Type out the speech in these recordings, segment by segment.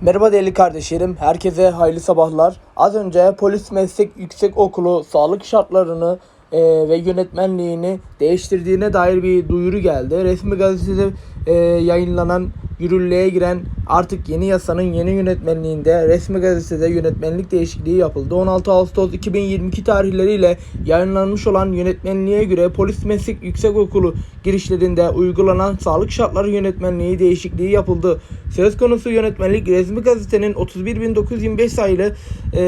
Merhaba değerli kardeşlerim, herkese hayırlı sabahlar. Az önce Polis Meslek Yüksek Okulu sağlık şartlarını e, ve yönetmenliğini değiştirdiğine dair bir duyuru geldi. Resmi gazetede e, yayınlanan yürürlüğe giren artık yeni yasanın yeni yönetmenliğinde resmi gazetede yönetmenlik değişikliği yapıldı. 16 Ağustos 2022 tarihleriyle yayınlanmış olan yönetmenliğe göre Polis Meslek Yüksek Okulu girişlerinde uygulanan sağlık şartları yönetmenliği değişikliği yapıldı. Söz konusu yönetmenlik resmi gazetenin 31.925 sayılı e,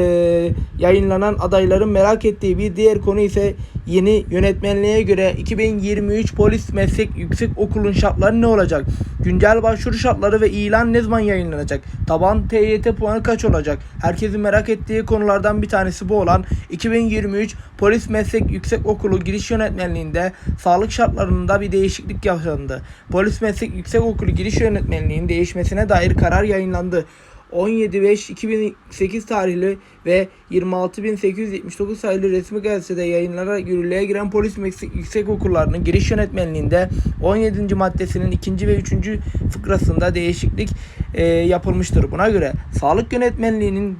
yayınlanan adayların merak ettiği bir diğer konu ise yeni yönetmenliğe göre 2023 Polis Meslek Yüksek Okulu'nun şartları ne olacak? Güncel başvuru şartları ve ilan ne zaman yayınlanacak? Taban TYT puanı kaç olacak? Herkesin merak ettiği konulardan bir tanesi bu olan 2023 Polis Meslek Yüksek Okulu giriş yönetmenliğinde sağlık şartlarında bir değişiklik yaşandı. Polis Meslek Yüksek Okulu giriş yönetmenliğinin değişmesine dair karar yayınlandı. 17.5.2008 tarihli ve 26.879 sayılı resmi gazetede yayınlara yürürlüğe giren polis yüksek okullarının giriş yönetmenliğinde 17. maddesinin 2. ve 3. fıkrasında değişiklik e, yapılmıştır. Buna göre sağlık yönetmenliğinin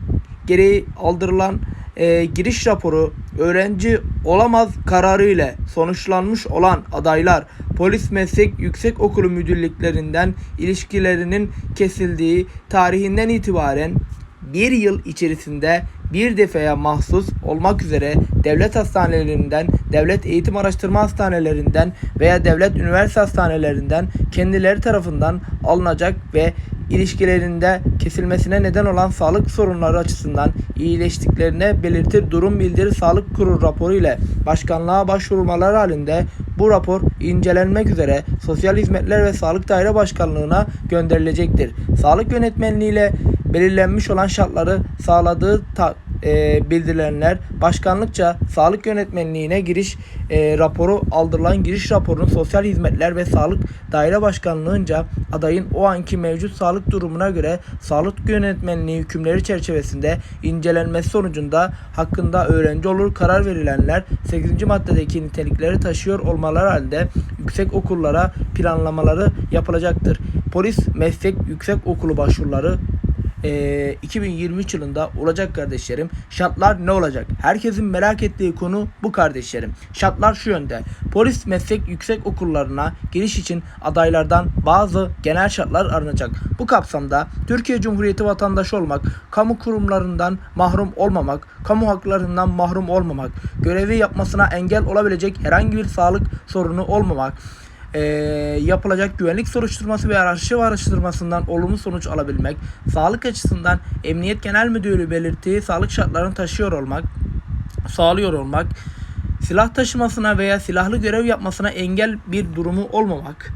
gereği aldırılan e, giriş raporu öğrenci olamaz kararı ile sonuçlanmış olan adaylar polis meslek yüksek okulu müdürlüklerinden ilişkilerinin kesildiği tarihinden itibaren bir yıl içerisinde bir defaya mahsus olmak üzere devlet hastanelerinden, devlet eğitim araştırma hastanelerinden veya devlet üniversite hastanelerinden kendileri tarafından alınacak ve ilişkilerinde kesilmesine neden olan sağlık sorunları açısından iyileştiklerine belirtir durum bildirir sağlık kurulu raporu ile başkanlığa başvurmalar halinde bu rapor incelenmek üzere Sosyal Hizmetler ve Sağlık Daire Başkanlığı'na gönderilecektir. Sağlık yönetmenliği ile belirlenmiş olan şartları sağladığı ta- e, bildirilenler başkanlıkça sağlık yönetmenliğine giriş e, raporu aldırılan giriş raporunun sosyal hizmetler ve sağlık daire başkanlığınca adayın o anki mevcut sağlık durumuna göre sağlık yönetmenliği hükümleri çerçevesinde incelenmesi sonucunda hakkında öğrenci olur karar verilenler 8. maddedeki nitelikleri taşıyor olmaları halinde yüksek okullara planlamaları yapılacaktır. Polis Meslek Yüksek Okulu başvuruları eee, 2023 yılında olacak kardeşlerim. Şartlar ne olacak? Herkesin merak ettiği konu bu kardeşlerim. Şartlar şu yönde. Polis meslek yüksek okullarına giriş için adaylardan bazı genel şartlar aranacak. Bu kapsamda Türkiye Cumhuriyeti vatandaşı olmak, kamu kurumlarından mahrum olmamak, kamu haklarından mahrum olmamak, görevi yapmasına engel olabilecek herhangi bir sağlık sorunu olmamak, e, yapılacak güvenlik soruşturması ve arşiv araştırmasından olumlu sonuç alabilmek, sağlık açısından Emniyet Genel Müdürlüğü belirttiği sağlık şartlarını taşıyor olmak, sağlıyor olmak, silah taşımasına veya silahlı görev yapmasına engel bir durumu olmamak,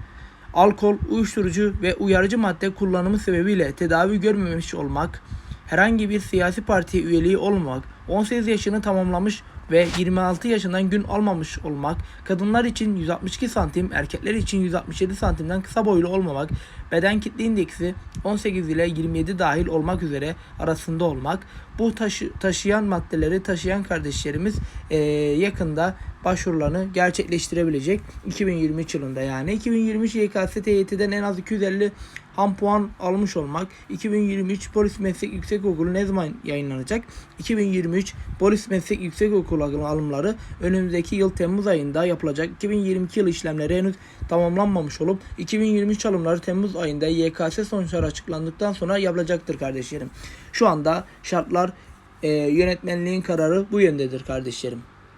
alkol, uyuşturucu ve uyarıcı madde kullanımı sebebiyle tedavi görmemiş olmak, herhangi bir siyasi partiye üyeliği olmamak, 18 yaşını tamamlamış ve 26 yaşından gün almamış olmak, kadınlar için 162 santim, erkekler için 167 santimden kısa boylu olmamak, beden kitle indeksi 18 ile 27 dahil olmak üzere arasında olmak, bu taşı, taşıyan maddeleri taşıyan kardeşlerimiz eee, yakında başvurularını gerçekleştirebilecek 2023 yılında. Yani 2023 YKS TYT'den en az 250 ham puan almış olmak. 2023 Polis Meslek Yüksek Okulu ne zaman yayınlanacak? 2023 Polis Meslek Yüksek Okulu alımları önümüzdeki yıl Temmuz ayında yapılacak. 2022 yıl işlemleri henüz tamamlanmamış olup 2023 alımları Temmuz ayında YKS sonuçları açıklandıktan sonra yapılacaktır kardeşlerim. Şu anda şartlar e, yönetmenliğin kararı bu yöndedir kardeşlerim